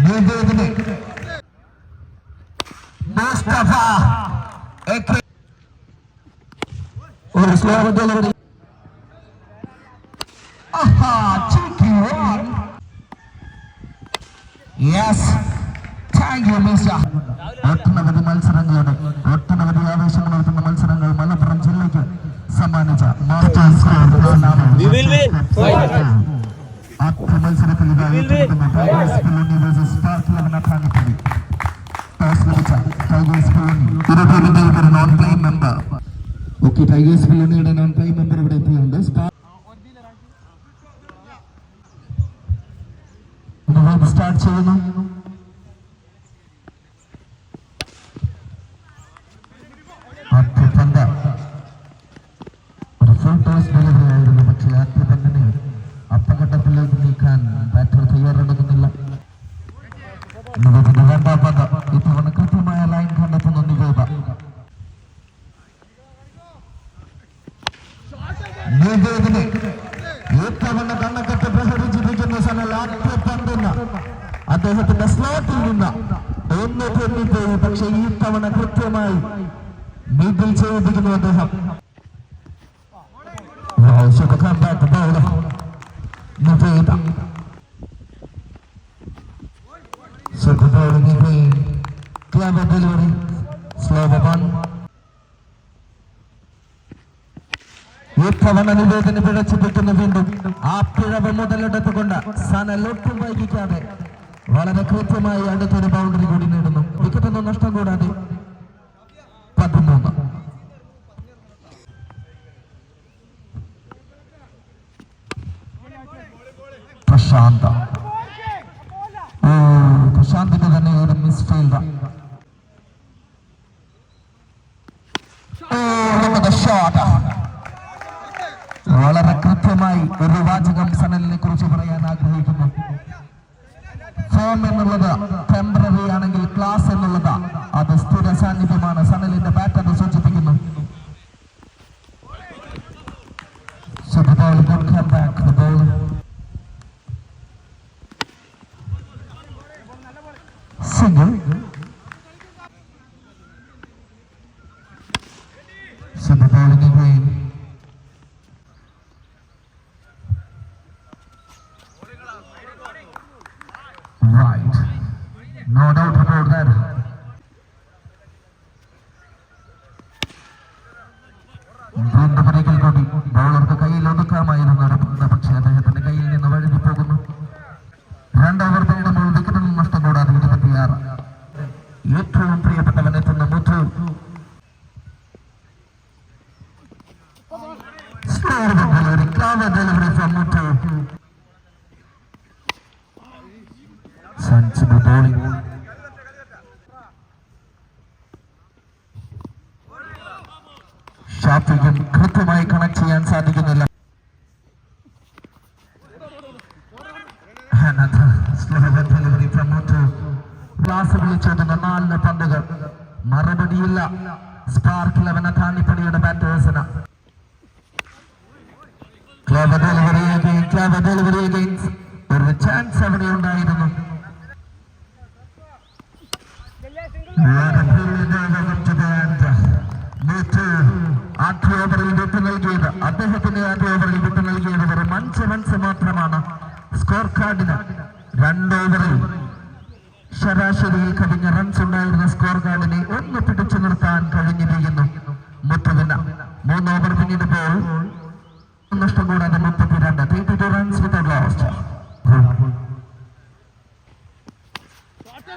നിവേദിനെ മുസ്തഫ ഒരു സ്ലോ ഒരു non playing member okay Tigers പിള്ളണിയുടെ non playing member ഇവിടെ എത്തിയുണ്ട് സ്റ്റാർട്ട് ചെയ്യുന്നു ആദ്യ പന്ത് ഒരു ഫുൾ ടോസ് ഡെലിവറി ആയിരുന്നു പക്ഷേ ആദ്യ പന്തിനെ അപ്പഘട്ടത്തിലേക്ക് നീക്കാൻ ബാറ്റർ തയ്യാറെടുക്കുന്നില്ല നിവേദിന്റെ രണ്ടാം പന്ത് ഇത്തവണ കൃത്യമായ ലൈൻ കണ്ടെത്തുന്ന നിവേദ നിവേദിനെ ഇത്തവണ കണ്ണക്കത്ത് പ്രഹരിച്ചിരിക്കുന്ന സനൽ ആദ്യ പന്തിന് അദ്ദേഹത്തിന്റെ സ്ലോട്ടിൽ നിന്ന് ഒന്ന് തെന്നിപ്പോയി പക്ഷേ ഈ തവണ കൃത്യമായി മിഡിൽ ചെയ്തിരിക്കുന്നു അദ്ദേഹം. Clever delivery. Slower one. ഇത്തവണ നിവേദന പിഴച്ചിപ്പിക്കുന്നു വീണ്ടും ആ പിഴവ് മുതലെടുത്തുകൊണ്ട് സനൽ ഒട്ടും വൈകിക്കാതെ വളരെ കൃത്യമായി അടുത്തൊരു ബൗണ്ടറി കൂടി നേടുന്നു. വിക്കറ്റൊന്നും നഷ്ടം കൂടാതെ പതിമൂന്ന്. പ്രശാന്ത. പ്രശാന്തിന്റെ തന്നെ ഒരു മിസ് വളരെ കൃത്യമായി ഒരു വാചകം സനലിനെ കുറിച്ച് പറയാൻ ആഗ്രഹിക്കുന്നു. ഫോം എന്നുള്ളത് ടെമ്പററി ആണെങ്കിൽ ക്ലാസ് എന്നുള്ളത് അത് സ്ഥിര സാന്നിധ്യമാണ് സനലിന്റെ ബാറ്റ് അത് സൂചിപ്പിക്കുന്നു So the ball good come back. The ball single. So the bowling again. Right. No doubt about that. വീണ്ടും ഒരിക്കൽ കൂടി ബൗളർക്ക് കയ്യിൽ ഒതുക്കാമായിരുന്നു ഒരു പന്ത് പക്ഷേ അദ്ദേഹത്തിന്റെ കയ്യിൽ നിന്ന് വഴുതി പോകുന്നു രണ്ട് ഓവർ പിന്നിടുമ്പോൾ വിക്കറ്റിന് നഷ്ടം കൂടാതെ ഇരുപത്തിയാറ് ഏറ്റവും പ്രിയപ്പെട്ടവൻ എത്തുന്ന Muthu delivery ക്ലാവ് delivery from Muthu Sanjib bowling ഷാഫിക്കും കൃത്യമായി കണക്ട് ചെയ്യാൻ സാധിക്കുന്നില്ല. ക്ലാസ് വിളിച്ചോതുന്ന നാല് പന്തുകൾ. മറുപടിയില്ല. സ്പാർക്ക് ലെവൻ അഥാനിപ്പടിയുടെ ബാറ്റേഴ്സിന് ക്ലബ് ഡെലിവറി ക്ലബ് ഡെലിവറി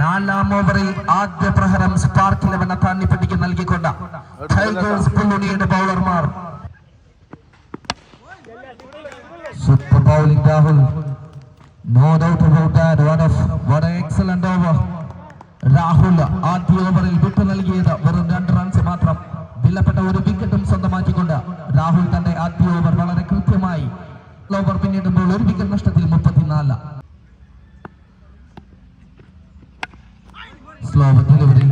നാലാം ഓവറിൽ ആദ്യ പ്രഹരം സ്പാർക്ക് ഇലവൻ അത്താന്നിപ്പട്ടിക്ക് നൽകിക്കൊണ്ട് ടൈഗേഴ്സ് പുല്ലുണിയുടെ ബൗളർമാർ super bowling Rahul. No doubt about that one of one excellent over Rahul ആദ്യ ഓവറിൽ വിട്ടു നൽകിയത് വെറും രണ്ട് runs slow delivery.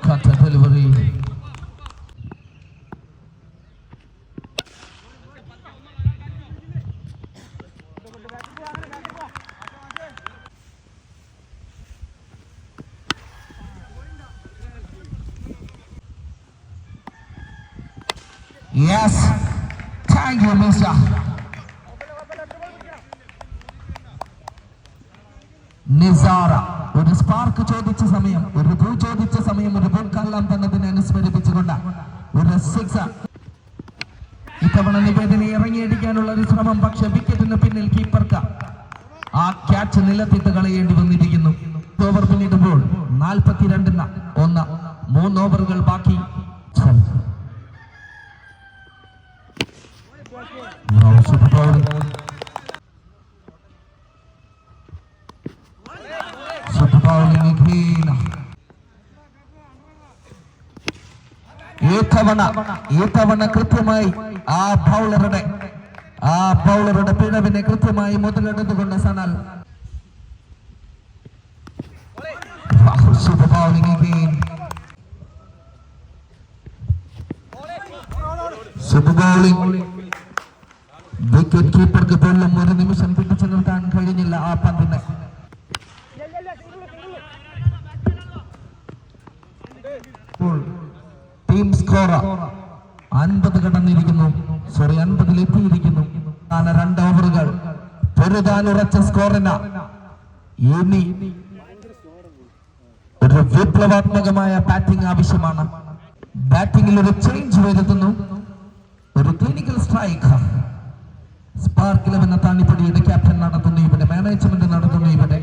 Cutter delivery. Yes. Thank you, Mister. നിസാറ ഒരു സ്പാർക്ക് ചോദിച്ച സമയം ഒരു പൂ ചോദിച്ച സമയം ഒരു പൂക്കാലം തന്നതിനെ അനുസ്മരിപ്പിച്ചുകൊണ്ട് ഒരു സിക്സ് ഇത്തവണ നിവേദന ഇറങ്ങിയടിക്കാനുള്ള ഒരു ശ്രമം പക്ഷെ വിക്കറ്റിന് പിന്നിൽ കീപ്പർക്ക് ആ ക്യാച്ച് നിലത്തിട്ട് കളയേണ്ടി വന്നിരിക്കുന്നു ഓവർ പിന്നിടുമ്പോൾ നാൽപ്പത്തിരണ്ടിന് ഒന്ന് മൂന്ന് ഓവറുകൾ ബാക്കി ഈ തവണ ഈ തവണ കൃത്യമായി ആ ബൗളറുടെ ആ ബൗളറുടെ പിഴവിനെ കൃത്യമായി മുതലെടുത്തുകൊണ്ട് Sanal super bowling again. Super bowling wicket കീപ്പർക്ക് പോലും ഒരു നിമിഷം പിടിച്ചു നിർത്താൻ കഴിഞ്ഞില്ല ആ പന്തിനെ ടീം സ്കോർ അൻപത് കടന്നിരിക്കുന്നു. സോറി അൻപതിൽ എത്തിയിരിക്കുന്നു രണ്ട് ഓവറുകൾ. പൊരുതാൻ ഉറച്ച സ്കോറിന് ഇനി ഒരു വിപ്ലവാത്മകമായ ബാറ്റിംഗ് ആവശ്യമാണ്. ബാറ്റിംഗിൽ ഒരു ചേഞ്ച് വരുത്തുന്നു. ഒരു ക്ലിനിക്കൽ സ്ട്രൈക്ക് സ്പാർക്ക് ഇലവൻ താണിപ്പടിയുടെ ക്യാപ്റ്റൻ നടത്തുന്നു. ഇവിടെ മാനേജ്മെന്റ് നടത്തുന്നു ഇവിടെ.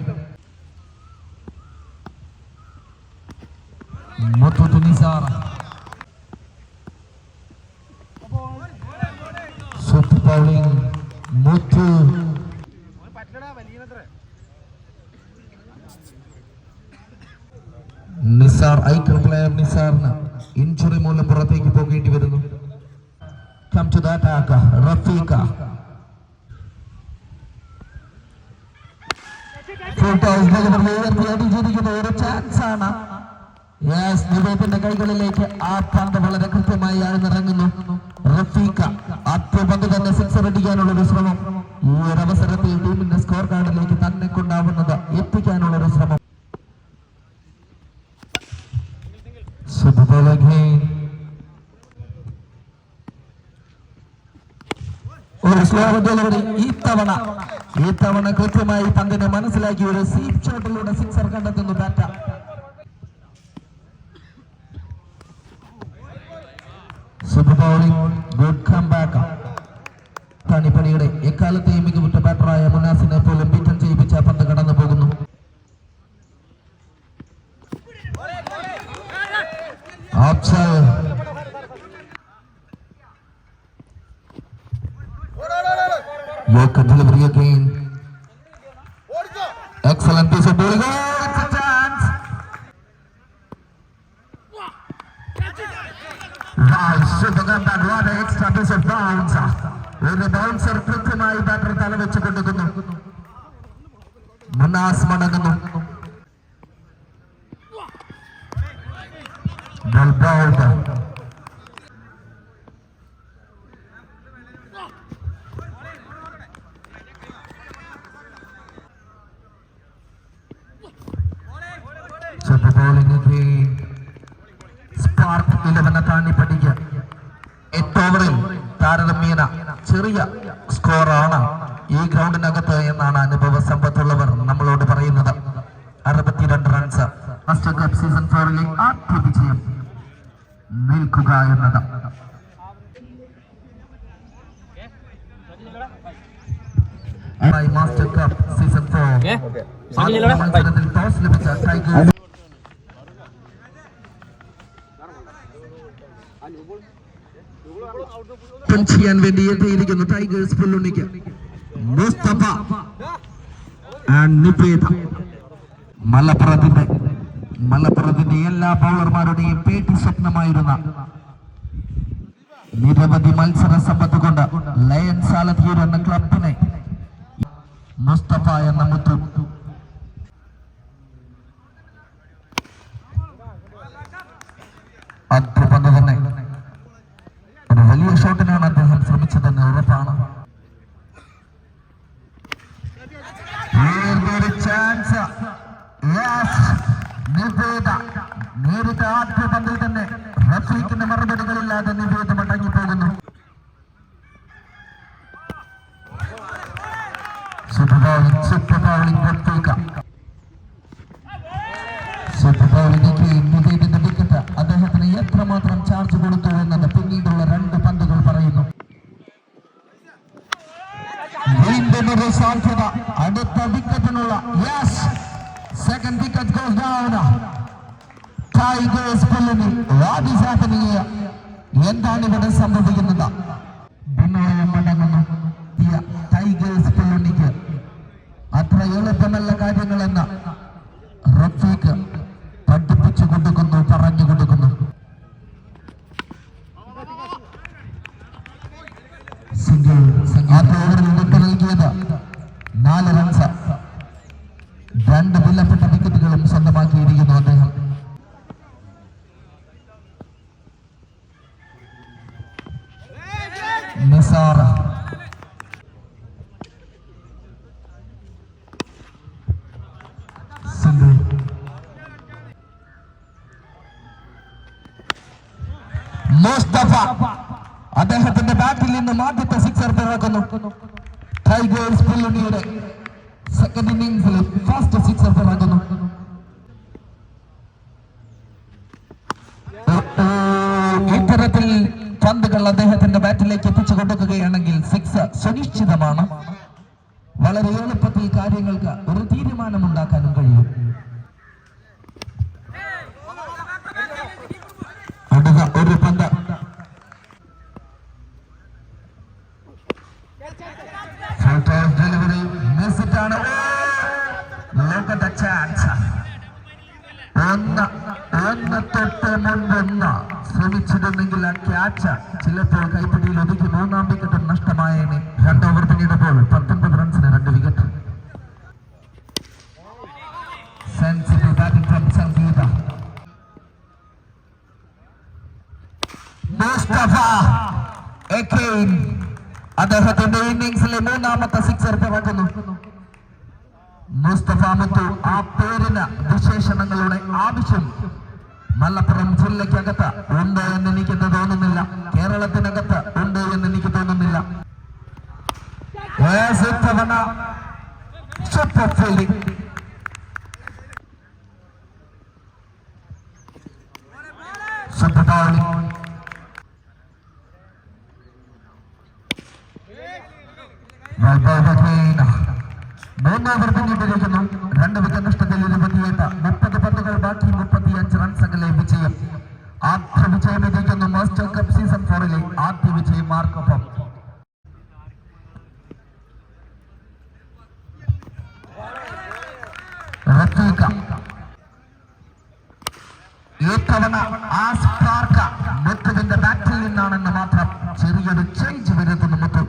നിസാർ ഇഞ്ചുറി മൂലം പുറത്തേക്ക് പോകേണ്ടി വരുന്നു. Come to the attack Rafeeq. Photos ഉയർത്തിയടിച്ചിരിക്കുന്ന ഒരു ചാൻസ് ആണ്. യെസ് നിവേദിന്റെ കൈകളിലേക്ക് ആ പന്ത് വളരെ കൃത്യമായി ആഴ്ന്നിറങ്ങുന്നു. റഫീഖ ആദ്യ പന്ത് തന്നെ സിക്സർ അടിക്കാനുള്ള ഒരു ശ്രമം. ഈ ഒരു അവസരത്തിൽ ടീമിന്റെ സ്കോർ കാർഡിലേക്ക് തന്നെ കൊണ്ടാവുന്നത് എത്തിക്കാനുള്ള ഒരു ശ്രമം. ഒരു സ്ലോ ഡെലിവറി ഈ തവണ. ഈ തവണ കൃത്യമായി പന്തിനെ മനസ്സിലാക്കി ഒരു സീറ്റ് ഷോട്ടിലൂടെ സിക്സർ കണ്ടെത്തുന്നു batta super bowling good come back തണിപ്പണിയുടെ എക്കാലത്തെയും മികവുറ്റ Yorker delivery again. Excellent piece of bowling. Oh, it's a chance. Wow, super comeback. What an extra piece of bounce. ഒരു ബൗൺസർ കൃത്യമായി ബാറ്റർ തലവെച്ച് കൊണ്ടുക്കുന്നു മുനാസ് മടങ്ങുന്നു Well bowled. Super bowling again. Spark ഇലവനെ താണ്ടി പഠിക്കുക എട്ട് ഓവറിൽ താരതമ്യേന ചെറിയ സ്കോറാണ് ഈ ഗ്രൗണ്ടിനകത്ത് എന്നാണ് അനുഭവ സമ്പത്തുള്ളവർ നമ്മളോട് പറയുന്നത് അറുപത്തിരണ്ട് റൺസ് മാസ്റ്റർ കപ്പ് സീസൺ ഫോറിലെ ആദ്യ വിജയം നിൽക്കുക എന്നത് മാസ്റ്റർ കപ്പ് സീസൺ ഫോർ മത്സരത്തിൽ ടോസ് ലഭിച്ച ടൈഗേഴ്സ് ചെയ്യാൻ വേണ്ടി എത്തിയിരിക്കുന്നു. ടൈഗേഴ്സ് പുല്ലുണ്ണിക്ക്. മുസ്തഫ മലപ്പുറത്തിന്റെ മലപ്പുറത്തിന്റെ എല്ലാ ബൗളർമാരുടെയും പേട്ടി സ്വപ്നമായിരുന്ന നിരവധി മത്സര സമ്പത്ത് കൊണ്ട് ലയൺ സാലത്തിയൂർ എന്ന ക്ലബിനെ മുസ്തഫ എന്ന മുത്തു സിക്സ് ഉറപ്പാണ് ഏതൊരു ചാൻസ് നിവേദ നേരിട്ട ആദ്യ പന്തിൽ തന്നെ റഫീഖിന്റെ മറുപടികളില്ലാതെ നിവേദ മടങ്ങി പോകുന്നു super bowling super bowling Rafeeq super ബൗളിംഗിലേക്ക് നിവേദിന്റെ വിക്കറ്റ് അദ്ദേഹത്തിന് എത്രമാത്രം ചാർജ് കൊടുത്തു എന്നത് പിന്നീടുള്ള രണ്ട് പന്തുകൾ പറയുന്നു വീണ്ടും ഒരു സാധ്യത അടുത്ത വിക്കറ്റിനുള്ള yes second wicket goes down Tigers പുല്ലിനി what is happening എന്താണ് ഇവിടെ സംഭവിക്കുന്നത്? അദ്ദേഹത്തിന്റെ ബാറ്റിൽ നിന്നും ആദ്യത്തെ സിക്സർ പിറക്കുന്നു. ടൈഗേഴ്സ് പുല്ലുണിയുടെ സെക്കൻഡ് ഇന്നിംഗ്സിൽ ഫസ്റ്റ് സിക്സർ പിറക്കുന്നു. ഇത്തരത്തിൽ പന്തുകൾ അദ്ദേഹത്തിന്റെ ബാറ്റിലേക്ക് എത്തിച്ചു കൊടുക്കുകയാണെങ്കിൽ സിക്സ് സുനിശ്ചിതമാണ്. വളരെ എളുപ്പത്തിൽ കാര്യങ്ങൾക്ക് ഒരു തീരുമാനം തീരുമാനമുണ്ടാക്കാനും കഴിയും. ക്യാച്ച് ചിലപ്പോൾ കൈപ്പിടിയിൽ ഒതുക്കി മൂന്നാം വിക്കറ്റ് നഷ്ടമായേനെ. രണ്ട് ഓവർ പിന്നീടപ്പോൾ പത്തൊൻപത് റൺസിന് രണ്ട് wicket sensible batting from Sangeetha Mustafa അദ്ദേഹത്തിന്റെ ഇന്നിംഗ്സിലെ മൂന്നാമത്തെ സിക്സർ പിറക്കുന്നു മുസ്തഫ മുത്തു ആ പേരിന് വിശേഷണങ്ങളുടെ ആവശ്യം. മലപ്പുറം ജില്ലയ്ക്കകത്ത് ഉണ്ട് എന്ന് എനിക്ക് തോന്നുന്നില്ല കേരളത്തിനകത്ത് ഉണ്ട് എന്ന് എനിക്ക് തോന്നുന്നില്ല super fielding. Super bowling. വൈഭവഹീന. മൂന്ന് ഓവർ പിന്നിട്ടിരിക്കുന്നു രണ്ട് വിക്കറ്റ് നഷ്ടത്തിൽ ഇരുപത്തിയെട്ട് മുപ്പത് പന്തുകൾ ബാക്കി മുപ്പത്തിയഞ്ച് റൺസകലെ വിജയം ആദ്യ വിജയം വിജയിക്കുന്നു മാസ്റ്റർ കപ്പ് സീസൺ ഫോറിലെ ആദ്യ വിജയം മാർക്കൊപ്പം റഫീഖ. ഇത്തവണ ആ സ്പാർക്ക് മുത്തുവിന്റെ ബാറ്റിൽ നിന്നാണെന്ന് മാത്രം ചെറിയൊരു ചേഞ്ച് വരുത്തുന്നു മുത്തു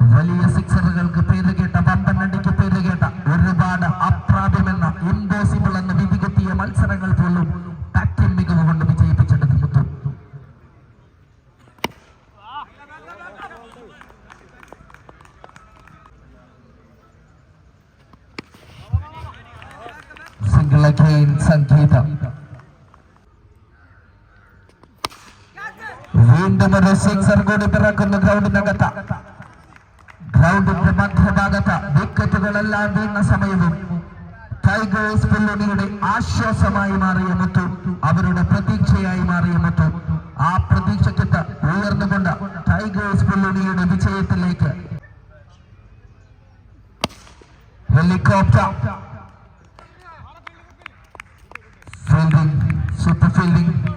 വലിയ സിക്സറുകൾക്ക് പേര് കേട്ട പമ്പനടിക്ക് പേര് കേട്ട ഒരുപാട് അപ്രാപ്യമെന്ന ഇമ്പോസിബിൾ എന്ന് വിധികുത്തിയ മത്സരങ്ങൾ പോലും ബാറ്റിംഗ് മികവ് കൊണ്ട് വിജയിപ്പിച്ചെടുത്ത് മുത്തു സിംഗിൾ അഗെയിൻ സംഗീതം വീണ്ടും ഒരു കൂടി പിറക്കുന്നു ഗ്രൗണ്ടിനകത്ത്. ഗ്രൗണ്ടിന്റെ മധ്യഭാഗത്ത് വിക്കറ്റുകളെല്ലാം വീണ സമയവും ടൈഗേഴ്സ് പുല്ലുണിയുടെ ആശ്വാസമായി മാറിയ മുത്തു അവരുടെ പ്രതീക്ഷയായി മാറിയ മുത്തു. ആ പ്രതീക്ഷയ്ക്കത്ത് ഉയർന്നുകൊണ്ട് ടൈഗേഴ്സ് പുല്ലുണിയുടെ വിജയത്തിലേക്ക്. ഹെലികോപ്റ്റർ. ഫീൽഡിംഗ് സൂപ്പർ ഫീൽഡിംഗ്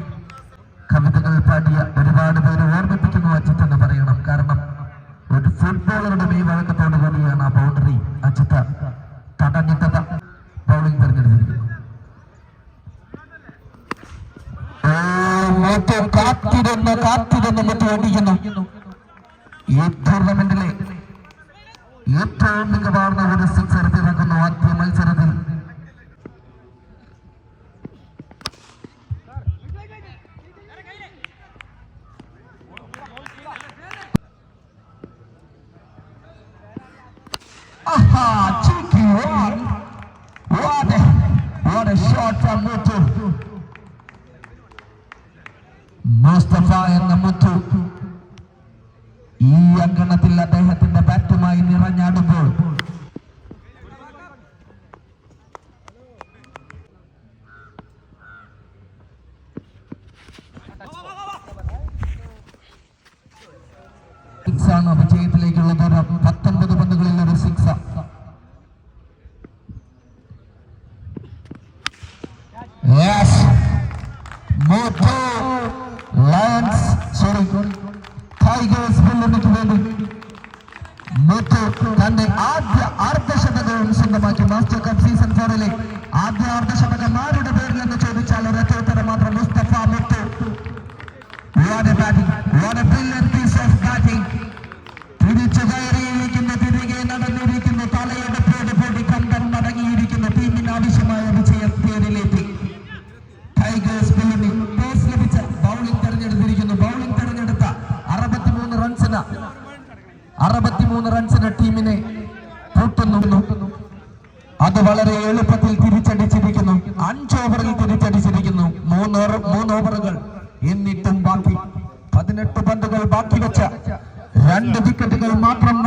കവിതകൾ പാടിയ ഒരുപാട് പേര് ഓർമ്മിപ്പിക്കുന്നു അജിത്ത് പറയണം. കാരണം ഒരു ഫുട്ബോളറുടെ മെയ് വഴക്കത്തോട് കൂടിയാണ് ആ ബൗണ്ടറി അജിത്ത് തടഞ്ഞിട്ടത് ബൗളിംഗ് തിരഞ്ഞെടുത്തിരിക്കുന്നു ഈ ടൂർണമെന്റിലെ ഏറ്റവും മികവാർന്ന ഒരു മുസ്തഫ എന്ന മുത്തു ತಂದೆ ಆದ್ಯ ಅರ್ಧ ಶತಕವನ್ನು ಸಿದ್ಧವಾಗಿ ಮಾಸ್ಟರ್ മൂന്ന് റൺസിന് ടീമിനെ കൂട്ടുന്നു അത് വളരെ എളുപ്പത്തിൽ തിരിച്ചടിച്ചിരിക്കുന്നു. അഞ്ച് ഓവറിൽ തിരിച്ചടിച്ചിരിക്കുന്നു. മൂന്ന് മൂന്ന് ഓവറുകൾ എന്നിട്ടും ബാക്കി. പതിനെട്ട് പന്തുകൾ ബാക്കി വെച്ച രണ്ട് വിക്കറ്റുകൾ മാത്രം